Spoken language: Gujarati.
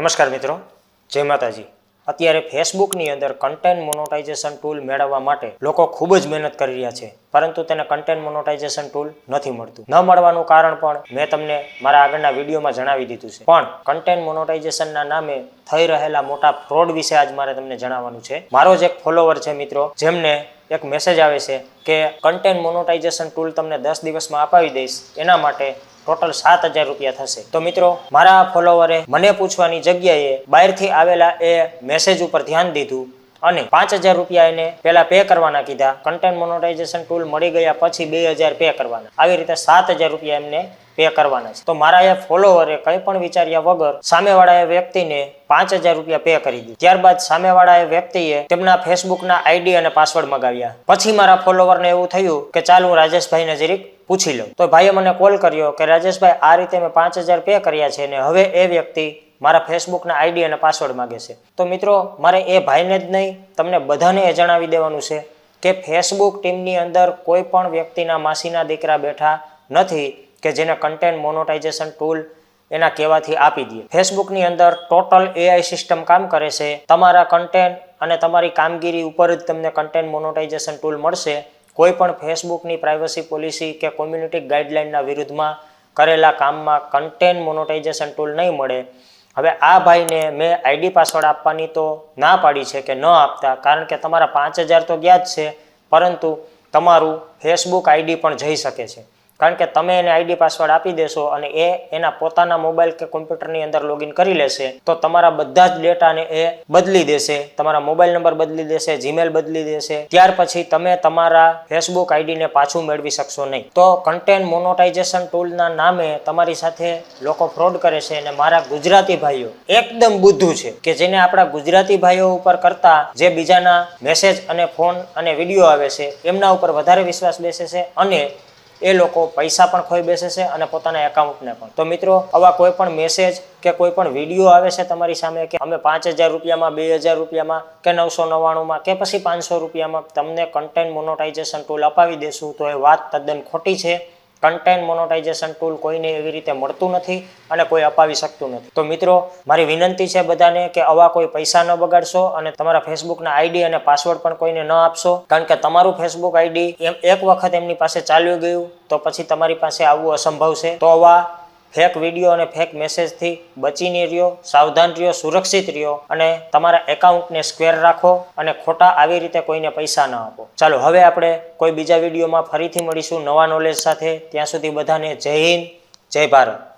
નમસ્કાર મિત્રો, જય માતાજી. અત્યારે ફેસબુકની અંદર કન્ટેન્ટ મોનોટાઇઝેશન ટૂલ મેળવવા માટે લોકો ખૂબ જ મહેનત કરી રહ્યા છે, પરંતુ તેને કન્ટેન્ટ મોનોટાઇઝેશન ટૂલ નથી મળતું. ન મળવાનું કારણ પણ મેં તમને મારા આગળના વિડીયોમાં જણાવી દીધું છે. પણ કન્ટેન્ટ મોનોટાઇઝેશનના નામે થઈ રહેલા મોટા ફ્રોડ વિશે આજ મારે તમને જણાવવાનું છે. મારો જ એક ફોલોવર છે મિત્રો, જેમને એક મેસેજ આવે છે કે કન્ટેન્ટ મોનોટાઇઝેશન ટૂલ તમને દસ દિવસમાં અપાવી દઈશ. એના માટે ટોટલ સાત હજાર રૂપિયા થશે. તો મિત્રો, મારા ફોલોવરે મને પૂછવાની જગ્યાએ બહારથી આવેલા એ મેસેજ ઉપર ધ્યાન દીધું. અને પાંચ હજાર રૂપિયા એને પહેલા પે કરવાના કીધા. કન્ટેન્ટ મોનોટાઇઝેશન ટૂલ મળી ગયા પછી બે હજાર પે કરવાના. આવી રીતે સાત હજાર રૂપિયા એમને પે કરવાના છે. તો મારા એ ફોલોવરે કંઈ પણ વિચાર્યા વગર સામેવાળા એ વ્યક્તિને પાંચ હજાર રૂપિયા પે કરી દીધી. ત્યારબાદ સામેવાળા એ વ્યક્તિએ તેમના ફેસબુકના આઈડી અને પાસવર્ડ મગાવ્યા. પછી મારા ફોલોવરને એવું થયું કે ચાલ હું રાજેશભાઈને જરીક પૂછી લઉં. તો ભાઈએ મને કોલ કર્યો કે રાજેશભાઈ, આ રીતે મેં પાંચ હજાર પે કર્યા છે ને હવે એ વ્યક્તિ મારા ફેસબુકના આઈડી અને પાસવર્ડ માગે છે. તો મિત્રો, મારે એ ભાઈને જ નહીં, તમને બધાને એ જણાવી દેવાનું છે કે ફેસબુક ટીમની અંદર કોઈ પણ વ્યક્તિના માસીના દીકરા બેઠા નથી કે જેને કન્ટેન્ટ મોનોટાઇઝેશન ટૂલ એના કહેવાથી આપી દે. ફેસબુકની અંદર ટોટલ એઆઈ સિસ્ટમ કામ કરે છે. તમારા કન્ટેન્ટ અને તમારી કામગીરી ઉપર જ તમને કન્ટેન્ટ મોનોટાઇઝેશન ટૂલ મળશે. કોઈ પણ ફેસબુકની પ્રાઇવસી પોલિસી કે કોમ્યુનિટી ગાઈડલાઇનના વિરુદ્ધમાં કરેલા કામમાં કન્ટેન્ટ મોનોટાઇઝેશન ટૂલ નહીં મળે. હવે આ ભાઈને મેં આઈડી પાસવર્ડ આપવાની તો ના પાડી છે કે ન આપતા, કારણ કે તમારા પાંચ હજાર તો ગયા જ છે, પરંતુ તમારું ફેસબુક આઈડી પણ જઈ શકે છે. કારણ કે તમે એને આઈડી પાસવર્ડ આપી દેશો અને એ એના પોતાના મોબાઈલ કે કોમ્પ્યુટરની અંદર લોગિન કરી લેશે, તો તમારા બધા જ ડેટાને એ બદલી દેશે, તમારા મોબાઈલ નંબર બદલી દેશે જીમેલ બદલી દેશે, ત્યાર પછી તમે તમારા ફેસબુક આઈડીને પાછું મેળવી શકશો નહીં. તો કન્ટેન્ટ મોનોટાઇઝેશન ટૂલના નામે તમારી સાથે લોકો ફ્રોડ કરે છે અને મારા ગુજરાતી ભાઈઓ એકદમ બુદ્ધુ છે કે જેને આપણા ગુજરાતી ભાઈઓ ઉપર કરતા જે બીજાના મેસેજ અને ફોન અને વીડિયો આવે છે, એમના ઉપર વધારે વિશ્વાસ બેસે છે અને એ લોકો પૈસા પણ ખોઈ બેસે છે અને પોતાના એકાઉન્ટને પણ. તો મિત્રો, આવા કોઈ પણ મેસેજ કે કોઈ પણ વીડિયો આવે છે તમારી સામે કે અમે પાંચ હજાર રૂપિયામાં, બે હજાર રૂપિયામાં કે નવસો નવ્વાણુંમાં કે પછી પાંચસો રૂપિયામાં તમને કન્ટેન્ટ મોનોટાઇઝેશન ટૂલ અપાવી દેશું, તો એ વાત તદ્દન ખોટી છે. કન્ટેન્ટ મોનોટાઇઝેશન ટૂલ કોઈને એવી રીતે મળતું નથી અને કોઈ અપાવી શકતું નથી. તો મિત્રો, મારી વિનંતી છે બધાને કે આવા કોઈ પૈસા ન બગાડશો અને તમારા ફેસબુકના આઈડી અને પાસવર્ડ પણ કોઈને ન આપશો. કારણ કે તમારું ફેસબુક આઈડી એમ એક વખત એમની પાસે ચાલ્યું ગયું, તો પછી તમારી પાસે આવવું અસંભવ છે. તો આવા ફેક વીડિયો અને ફેક મેસેજથી બચીને રહ્યો, સાવધાન રહ્યો, સુરક્ષિત રહ્યો અને તમારા એકાઉન્ટને સ્ક્વેર રાખો અને ખોટા આવી રીતે કોઈને પૈસા ન આપો. ચાલો, હવે આપણે કોઈ બીજા વિડીયોમાં ફરીથી મળીશું નવા નોલેજ સાથે. ત્યાં સુધી બધાને જય હિન્દ, જય ભારત.